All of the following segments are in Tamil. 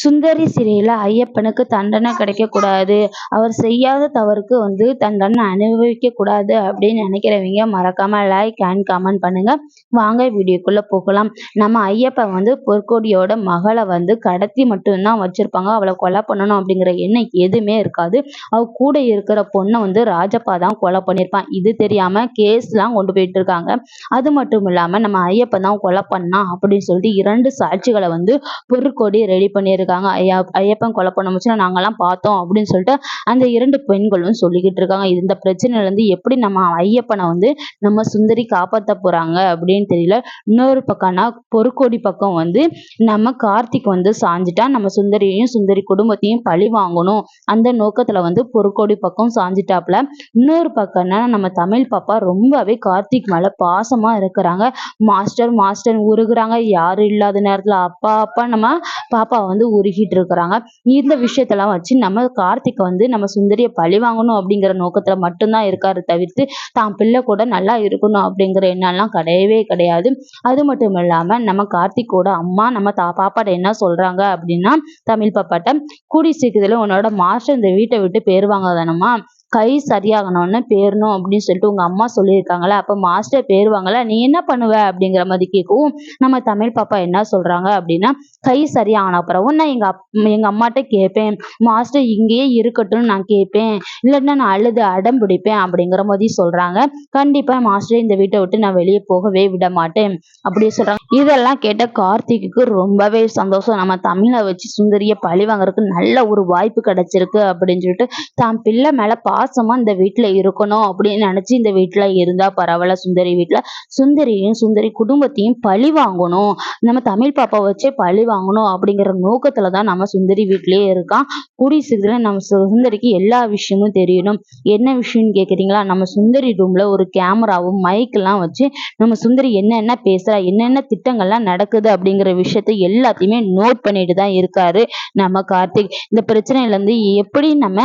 சுந்தரி சிறையில் ஐயப்பனுக்கு தண்டனை கிடைக்கக்கூடாது. அவர் செய்யாத தவறுக்கு வந்து தண்டனை அனுபவிக்கக்கூடாது அப்படின்னு நினைக்கிறவங்க மறக்காமல் லைக் அண்ட் கமெண்ட் பண்ணுங்க. வாங்க வீடியோக்குள்ளே போகலாம். நம்ம ஐயப்பன் வந்து பொற்கொடியோட மகளை வந்து கடத்தி மட்டும்தான் வச்சுருப்பாங்க. அவளை கொலை பண்ணணும் அப்படிங்கிற எண்ணம் எதுவுமே இருக்காது. அவ கூட இருக்கிற பொண்ணை வந்து ராஜப்பா தான் கொலை பண்ணியிருப்பான். இது தெரியாமல் கேஸ்லாம் கொண்டு போயிட்டு இருக்காங்க. அது மட்டும் இல்லாமல் நம்ம ஐயப்பன் தான் கொலை பண்ணான் அப்படின்னு சொல்லிட்டு இரண்டு சாட்சிகளை வந்து பொற்கொடி ரெடி பண்ணியிருக்காங்க. இருக்காங்க ஐயா ஐயப்பன் கொலை பண்ண முச்சுன்னா நாங்கள்லாம் பார்த்தோம் அப்படின்னு சொல்லிட்டு அந்த இரண்டு பெண்களும் சொல்லிக்கிட்டு இருக்காங்க. இந்த பிரச்சனையிலேருந்து எப்படி நம்ம ஐயப்பனை வந்து நம்ம சுந்தரி காப்பாற்ற போகிறாங்க அப்படின்னு தெரியல. இன்னொரு பக்கம்னா பொறுக்கோடி பக்கம் வந்து நம்ம கார்த்திக் வந்து சாஞ்சிட்டா நம்ம சுந்தரியையும் சுந்தரி குடும்பத்தையும் பழி வாங்கணும். அந்த நோக்கத்தில் வந்து பொறுக்கோடி பக்கம் சாஞ்சிட்டாப்புல. இன்னொரு பக்கம்னா நம்ம தமிழ் பாப்பா ரொம்பவே கார்த்திக் மேலே பாசமாக இருக்கிறாங்க. மாஸ்டர் மாஸ்டர் உருகுறாங்க. யாரும் இல்லாத நேரத்தில் அப்பா அப்பா நம்ம பாப்பா வந்து உருகிட்டு இருக்கிறாங்க இந்த விஷயத்தெல்லாம் வச்சு நம்ம கார்த்திக் வந்து நம்ம சுந்தரியை பழி வாங்கணும் அப்படிங்கிற நோக்கத்துல மட்டும்தான் இருக்காரு தவிர்த்து தான் பிள்ளை கூட நல்லா இருக்கணும் அப்படிங்கிற எண்ணம்லாம் கிடையவே கிடையாது. அது மட்டும் இல்லாம நம்ம கார்த்திக்கோட அம்மா நம்ம தா பாப்பாட்ட என்ன சொல்றாங்க அப்படின்னா தமிழ் பாப்பாட்ட கூடி சீக்கிரத்துல உன்னோட மாஸ்டர் இந்த வீட்டை விட்டு பேருவாங்க தானுமா கை சரியாகணும்னு பேரணும் அப்படின்னு சொல்லிட்டு உங்கள் அம்மா சொல்லியிருக்காங்களா அப்போ மாஸ்டர் பேருவாங்களே நீ என்ன பண்ணுவ அப்படிங்கிற மாதிரி கேட்கவும் நம்ம தமிழ் பாப்பா என்ன சொல்கிறாங்க அப்படின்னா கை சரியான அப்புறமும் நான் எங்கள் அப் எங்கள் அம்மாட்ட கேட்பேன். மாஸ்டர் இங்கேயே இருக்கட்டும்னு நான் கேட்பேன். இல்லைன்னா நான் அழுது அடம் பிடிப்பேன் அப்படிங்கிற மாதிரி சொல்கிறாங்க கண்டிப்பாக மாஸ்டர் இந்த வீட்டை விட்டு நான் வெளியே போகவே விட மாட்டேன். அப்படி சொல்கிறாங்க இதெல்லாம் கேட்ட கார்த்திக்கு ரொம்பவே சந்தோஷம். நம்ம தமிழை வச்சு சுந்தரிய பழி வாங்குறதுக்கு நல்ல ஒரு வாய்ப்பு கிடைச்சிருக்கு அப்படின்னு சொல்லிட்டு தான் பிள்ளை மேலே பா பாசமா இந்த வீட்டுல இருக்கணும் அப்படின்னு நினைச்சு இந்த வீட்டுல இருந்தா பரவாயில்ல சுந்தரி வீட்டுல சுந்தரியும் சுந்தரி குடும்பத்தையும் பழி வாங்கணும். நம்ம தமிழ் பாப்பா வச்சே பழி வாங்கணும் அப்படிங்கிற நோக்கத்துலதான் நம்ம சுந்தரி வீட்லயே இருக்கான். கூடிய சீக்கிரம் நம்ம சுந்தரிக்கு எல்லா விஷயமும் தெரியணும். என்ன விஷயம்னு கேக்குறீங்களா? நம்ம சுந்தரி ரூம்ல ஒரு கேமராவும் மைக் எல்லாம் வச்சு நம்ம சுந்தரி என்னென்ன பேசுறா என்னென்ன திட்டங்கள்லாம் நடக்குது அப்படிங்கிற விஷயத்த எல்லாத்தையுமே நோட் பண்ணிட்டு தான் இருக்காரு நம்ம கார்த்திக். இந்த பிரச்சனையில இருந்து எப்படி நம்ம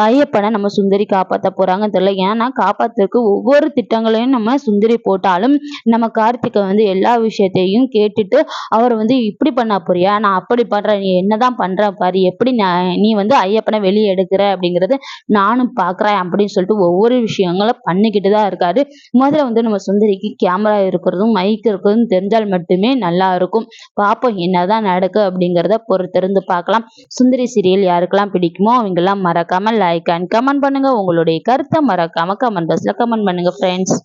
ஐயப்பனை நம்ம சுந்தரி சுந்தரி காப்பாற்ற போறாங்கன்னு தெரியல. ஏன்னா காப்பாத்துறதுக்கு ஒவ்வொரு திட்டங்களையும் நம்ம சுந்தரி போட்டாலும் நம்ம கார்த்திகை வந்து எல்லா விஷயத்தையும் கேட்டுட்டு அவர் வந்து இப்படி பண்ண போறியா நான் அப்படி பண்றேன். நீ என்னதான் பண்ற பாரு. எப்படி நீ வந்து ஐயப்பனை வெளியே எடுக்கிற அப்படிங்கறது நானும் பாக்குறேன் அப்படின்னு சொல்லிட்டு ஒவ்வொரு விஷயங்களும் பண்ணிக்கிட்டு தான் இருக்காரு. முதல்ல வந்து நம்ம சுந்தரிக்கு கேமரா இருக்கிறதும் மைக் இருக்கிறதும் தெரிஞ்சால் மட்டுமே நல்லா இருக்கும். பார்ப்போம் என்னதான் நடக்கு அப்படிங்கிறத பொறுத்திருந்து பார்க்கலாம் சுந்தரி சீரியல் யாருக்கெல்லாம் பிடிக்குமோ அவங்கெல்லாம் மறக்காம லைக் அண்ட் கமெண்ட் பண்ணுங்க. உங்களுடைய கருத்தை மறக்காம கமெண்ட் பாக்ஸ்ல கமெண்ட் பண்ணுங்க ஃப்ரெண்ட்ஸ்